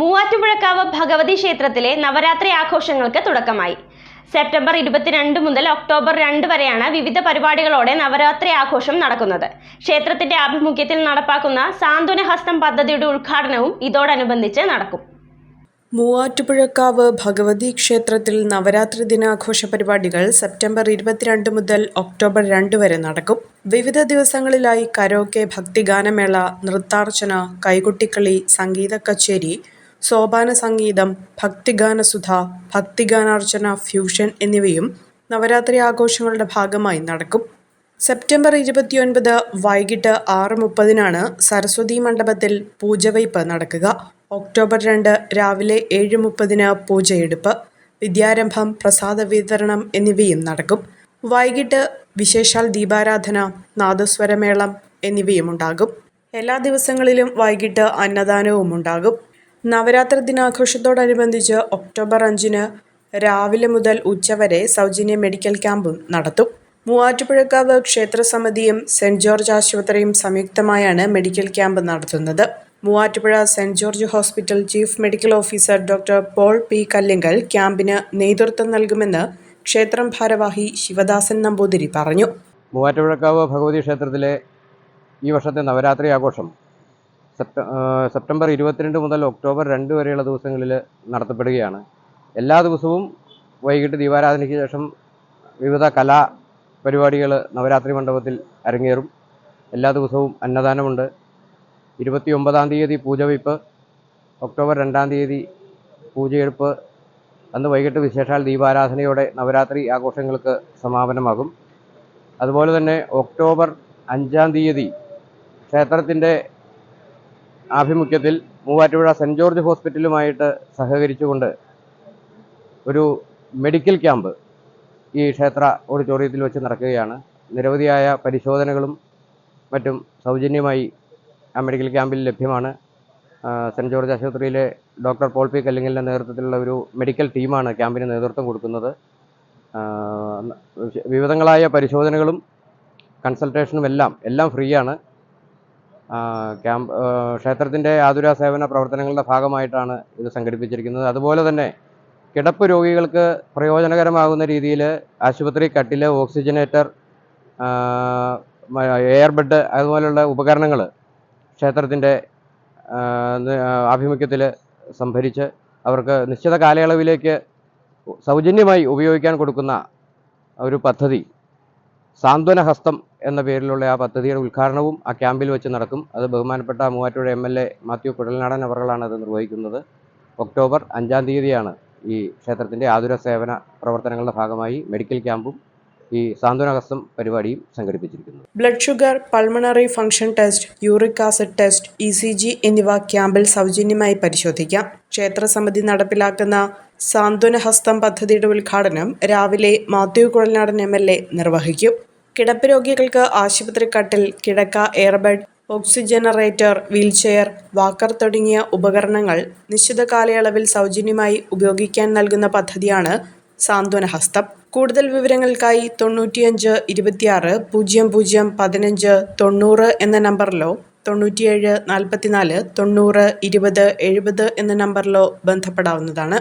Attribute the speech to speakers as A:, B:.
A: മൂവാറ്റുപുഴക്കാവ് ഭഗവതി ക്ഷേത്രത്തിലെ നവരാത്രി ആഘോഷങ്ങൾക്ക് തുടക്കമായി. സെപ്റ്റംബർ ഇരുപത്തിരണ്ട് മുതൽ ഒക്ടോബർ രണ്ട് വരെയാണ് വിവിധ പരിപാടികളോടെ നവരാത്രി ആഘോഷം നടക്കുന്നത്. ക്ഷേത്രത്തിന്റെ ആഭിമുഖ്യത്തിൽ നടപ്പാക്കുന്ന സാന്ത്വന ഹസ്തം പദ്ധതിയുടെ ഉദ്ഘാടനവും ഇതോടനുബന്ധിച്ച് നടക്കും.
B: മൂവാറ്റുപുഴക്കാവ് ഭഗവതി ക്ഷേത്രത്തിൽ നവരാത്രി ദിനാഘോഷ പരിപാടികൾ സെപ്റ്റംബർ ഇരുപത്തിരണ്ട് മുതൽ ഒക്ടോബർ രണ്ട് വരെ നടക്കും. വിവിധ ദിവസങ്ങളിലായി കരോക്കെ ഭക്തിഗാനമേള നൃത്താർച്ചന കൈകൊട്ടിക്കളി സംഗീത കച്ചേരി സോപാന സംഗീതം ഭക്തിഗാനസുധ ഭക്തിഗാനാർച്ചന ഫ്യൂഷൻ എന്നിവയും നവരാത്രി ആഘോഷങ്ങളുടെ ഭാഗമായി നടക്കും. സെപ്റ്റംബർ ഇരുപത്തിയൊൻപത് വൈകിട്ട് ആറ് മുപ്പതിനാണ് സരസ്വതി മണ്ഡപത്തിൽ പൂജവയ്പ് നടക്കുക. ഒക്ടോബർ രണ്ട് രാവിലെ ഏഴ് മുപ്പതിന് പൂജയെടുപ്പ് വിദ്യാരംഭം പ്രസാദ വിതരണം എന്നിവയും നടക്കും. വൈകിട്ട് വിശേഷാൽ ദീപാരാധന നാദസ്വരമേളം എന്നിവയും ഉണ്ടാകും. എല്ലാ ദിവസങ്ങളിലും വൈകിട്ട് അന്നദാനവും ഉണ്ടാകും. നവരാത്രി ദിനാഘോഷത്തോടനുബന്ധിച്ച് ഒക്ടോബർ അഞ്ചിന് രാവിലെ മുതൽ ഉച്ചവരെ സൗജന്യ മെഡിക്കൽ ക്യാമ്പും നടത്തും. മൂവാറ്റുപുഴക്കാവ് ക്ഷേത്രസമിതിയും സെന്റ് ജോർജ് ആശുപത്രിയും സംയുക്തമായാണ് മെഡിക്കൽ ക്യാമ്പ് നടത്തുന്നത്. Muvattupuzha saint George hospital chief medical officer doctor Paul P. Kallingal ക്യാമ്പിന് നേതൃത്വം നൽകുമെന്ന് ക്ഷേത്രം ഭാരവാഹി ശിവദാസൻ നമ്പൂതിരി പറഞ്ഞു.
C: മൂവാറ്റുപുഴക്കാവ് ഭഗവതി ക്ഷേത്രത്തിലെ ഈ വർഷത്തെ നവരാത്രി ആഘോഷം സെപ്റ്റംബർ ഇരുപത്തിരണ്ട് മുതൽ ഒക്ടോബർ രണ്ട് വരെയുള്ള ദിവസങ്ങളിൽ നടത്തപ്പെടുകയാണ്. എല്ലാ ദിവസവും വൈകിട്ട് ദീപാരാധനയ്ക്ക് ശേഷം വിവിധ കലാ പരിപാടികൾ നവരാത്രി മണ്ഡപത്തിൽ അരങ്ങേറും. എല്ലാ ദിവസവും അന്നദാനമുണ്ട്. ഇരുപത്തി ഒമ്പതാം തീയതി പൂജവയ്പ്പ് ഒക്ടോബർ രണ്ടാം തീയതി പൂജയെടുപ്പ് അന്ന് വൈകിട്ട് വിശേഷാൽ ദീപാരാധനയോടെ നവരാത്രി ആഘോഷങ്ങൾക്ക് സമാപനമാകും. അതുപോലെ തന്നെ ഒക്ടോബർ അഞ്ചാം തീയതി ക്ഷേത്രത്തിന്റെ ആഭിമുഖ്യത്തിൽ മൂവാറ്റുപുഴ സെന്റ് ജോർജ് ഹോസ്പിറ്റലുമായിട്ട് സഹകരിച്ചുകൊണ്ട് ഒരു മെഡിക്കൽ ക്യാമ്പ് ഈ ക്ഷേത്ര ഓഡിറ്റോറിയത്തിൽ വെച്ച് നടക്കുകയാണ്. നിരവധിയായ പരിശോധനകളും മറ്റും സൗജന്യമായി ആ മെഡിക്കൽ ക്യാമ്പിൽ ലഭ്യമാണ്. സെന്റ് സെന്റ് ജോർജ് ആശുപത്രിയിലെ ഡോക്ടർ പോൾ പി കല്ലിങ്ങലിന്റെ നേതൃത്വത്തിലുള്ള ഒരു മെഡിക്കൽ ടീമാണ് ക്യാമ്പിന് നേതൃത്വം കൊടുക്കുന്നത്. വിവിധങ്ങളായ പരിശോധനകളും കൺസൾട്ടേഷനും എല്ലാം എല്ലാം ഫ്രീയാണ്. ക്യാമ്പ് ക്ഷേത്രത്തിന്റെ ആതുര സേവന പ്രവർത്തനങ്ങളുടെ ഭാഗമായിട്ടാണ് ഇത് സംഘടിപ്പിച്ചിരിക്കുന്നത്. അതുപോലെ തന്നെ കിടപ്പ് രോഗികൾക്ക് പ്രയോജനകരമാകുന്ന രീതിയിൽ ആശുപത്രി കട്ടിൽ ഓക്സിജനേറ്റർ എയർ ബെഡ് അതുപോലെയുള്ള ഉപകരണങ്ങൾ ക്ഷേത്രത്തിന്റെ ആഭിമുഖ്യത്തിൽ സംഭരിച്ച് അവർക്ക് നിശ്ചിത കാലയളവിലേക്ക് സൗജന്യമായി ഉപയോഗിക്കാൻ കൊടുക്കുന്ന ഒരു പദ്ധതി. സാന്ത്വനഹസ്തം എന്ന പേരിലുള്ള ആ പദ്ധതിയുടെ ഉദ്ഘാടനവും ആ ക്യാമ്പിൽ വെച്ച് നടക്കും. അത് ബഹുമാനപ്പെട്ട Muvattupuzha M L A Mathew Kuzhalnadan അവറുകളാണ് അത് നിർവഹിക്കുന്നത്. ഒക്ടോബർ അഞ്ചാം തീയതിയാണ് ഈ ക്ഷേത്രത്തിന്റെ ആതുര സേവന പ്രവർത്തനങ്ങളുടെ ഭാഗമായി മെഡിക്കൽ ക്യാമ്പും ഈ സാന്ത്വനഹസ്തം പരിപാടിയും സംഘടിപ്പിച്ചിരിക്കുന്നത്.
B: Blood sugar pulmonary function test uric acid test E എന്നിവ ക്യാമ്പിൽ സൗജന്യമായി പരിശോധിക്കാം. ക്ഷേത്രസമിതി നടപ്പിലാക്കുന്ന സാന്ത്വനഹസ്തം പദ്ധതിയുടെ ഉദ്ഘാടനം രാവിലെ Mathew Kuzhalnadan M L A നിർവഹിക്കും. കിടപ്പ് രോഗികൾക്ക് ആശുപത്രി കട്ടിൽ കിടക്ക എയർബെഡ് ഓക്സിജനറേറ്റർ വീൽചെയർ വാക്കർ തുടങ്ങിയ ഉപകരണങ്ങൾ നിശ്ചിത കാലയളവിൽ സൗജന്യമായി ഉപയോഗിക്കാൻ നൽകുന്ന പദ്ധതിയാണ് സാന്ത്വനഹസ്തം കൂടുതൽ വിവരങ്ങൾക്കായി തൊണ്ണൂറ്റിയഞ്ച് ഇരുപത്തിയാറ് പൂജ്യം പൂജ്യം പതിനഞ്ച് തൊണ്ണൂറ് എന്ന നമ്പറിലോ തൊണ്ണൂറ്റിയേഴ് നാൽപ്പത്തിനാല് തൊണ്ണൂറ് ഇരുപത് എഴുപത് എന്ന നമ്പറിലോ ബന്ധപ്പെടാവുന്നതാണ്.